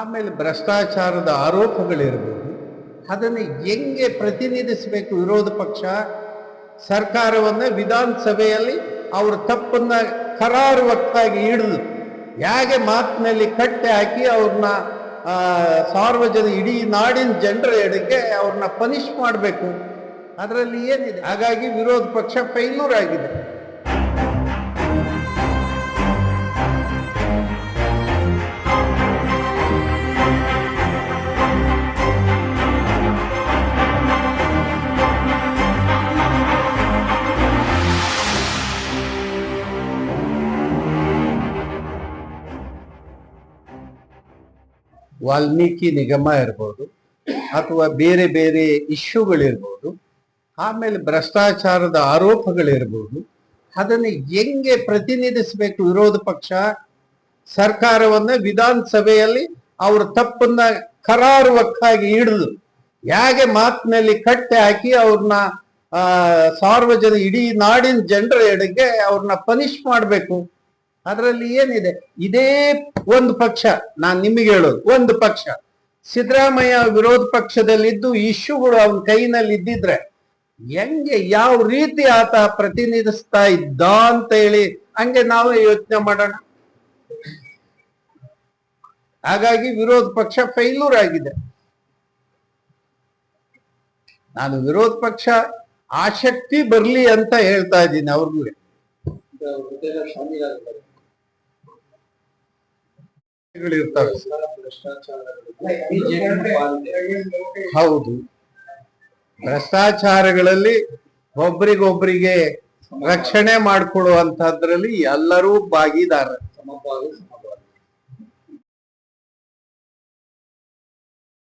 ಆಮೇಲೆ ಭ್ರಷ್ಟಾಚಾರದ ಆರೋಪಗಳಿರ್ಬೋದು, ಅದನ್ನು ಹೆಂಗೆ ಪ್ರತಿನಿಧಿಸಬೇಕು ವಿರೋಧ ಪಕ್ಷ? ಸರ್ಕಾರವನ್ನು ವಿಧಾನಸಭೆಯಲ್ಲಿ ಅವ್ರ ತಪ್ಪನ್ನ ಕರಾರುವಕ್ತಾಗಿ ಹಿಡಿದು, ಹೇಗೆ ಮಾತಿನಲ್ಲಿ ಕಟ್ಟೆ ಹಾಕಿ ಅವ್ರನ್ನ ಸಾರ್ವಜನ ಇಡೀ ನಾಡಿನ ಜನರ ಎಡೆಗೆ ಅವ್ರನ್ನ ಪನಿಷ್ ಮಾಡಬೇಕು. ಅದರಲ್ಲಿ ಏನಿದೆ? ಹಾಗಾಗಿ ವಿರೋಧ ಪಕ್ಷ ಫೈಲ್ಯೂರ್ ಆಗಿದೆ. ವಾಲ್ಮೀಕಿ ನಿಗಮ ಇರ್ಬೋದು ಅಥವಾ ಬೇರೆ ಬೇರೆ ಇಶ್ಯೂಗಳಿರ್ಬೋದು, ಆಮೇಲೆ ಭ್ರಷ್ಟಾಚಾರದ ಆರೋಪಗಳಿರ್ಬೋದು, ಅದನ್ನು ಹೆಂಗೆ ಪ್ರತಿನಿಧಿಸಬೇಕು ವಿರೋಧ ಪಕ್ಷ? ಸರ್ಕಾರವನ್ನ ವಿಧಾನಸಭೆಯಲ್ಲಿ ಅವ್ರ ತಪ್ಪನ್ನ ಕರಾರುವಕ್ಕಾಗಿ ಹಿಡಿದು ಹೇಗೆ ಮಾತಿನಲ್ಲಿ ಕಟ್ಟೆ ಹಾಕಿ ಅವ್ರನ್ನ ಸಾರ್ವಜನಿಕ ಇಡೀ ನಾಡಿನ ಜನರ ಎಡೆಗೆ ಅವ್ರನ್ನ ಪನಿಷ್ ಮಾಡಬೇಕು? ಅದರಲ್ಲಿ ಏನಿದೆ? ಇದೇ ಒಂದು ಪಕ್ಷ. ನಾನ್ ನಿಮಗೆ ಹೇಳೋದು, ಒಂದು ಪಕ್ಷ. ಸಿದ್ದರಾಮಯ್ಯ ವಿರೋಧ ಪಕ್ಷದಲ್ಲಿದ್ದು ಇಶ್ಯೂಗಳು ಅವನ ಕೈನಲ್ಲಿ ಇದ್ದಿದ್ರೆ ಹೆಂಗೆ ಯಾವ ರೀತಿ ಆತ ಪ್ರತಿನಿಧಿಸ್ತಾ ಇದ್ದ ಅಂತ ಹೇಳಿ ಹಂಗೆ ನಾವೇ ಯೋಚನೆ ಮಾಡೋಣ. ಹಾಗಾಗಿ ವಿರೋಧ ಪಕ್ಷ ಫೈಲೂರ್ ಆಗಿದೆ. ನಾನು ವಿರೋಧ ಪಕ್ಷ ಆಸಕ್ತಿ ಬರ್ಲಿ ಅಂತ ಹೇಳ್ತಾ ಇದ್ದೀನಿ ಅವ್ರಿಗೂ ಇರ್ತವೆ ಹೌದು. ಭ್ರಷ್ಟಾಚಾರಗಳಲ್ಲಿ ಒಬ್ರಿಗೊಬ್ರಿಗೆ ರಕ್ಷಣೆ ಮಾಡ್ಕೊಳ್ಳುವಂತದ್ರಲ್ಲಿ ಎಲ್ಲರೂ ಭಾಗಿದಾರ.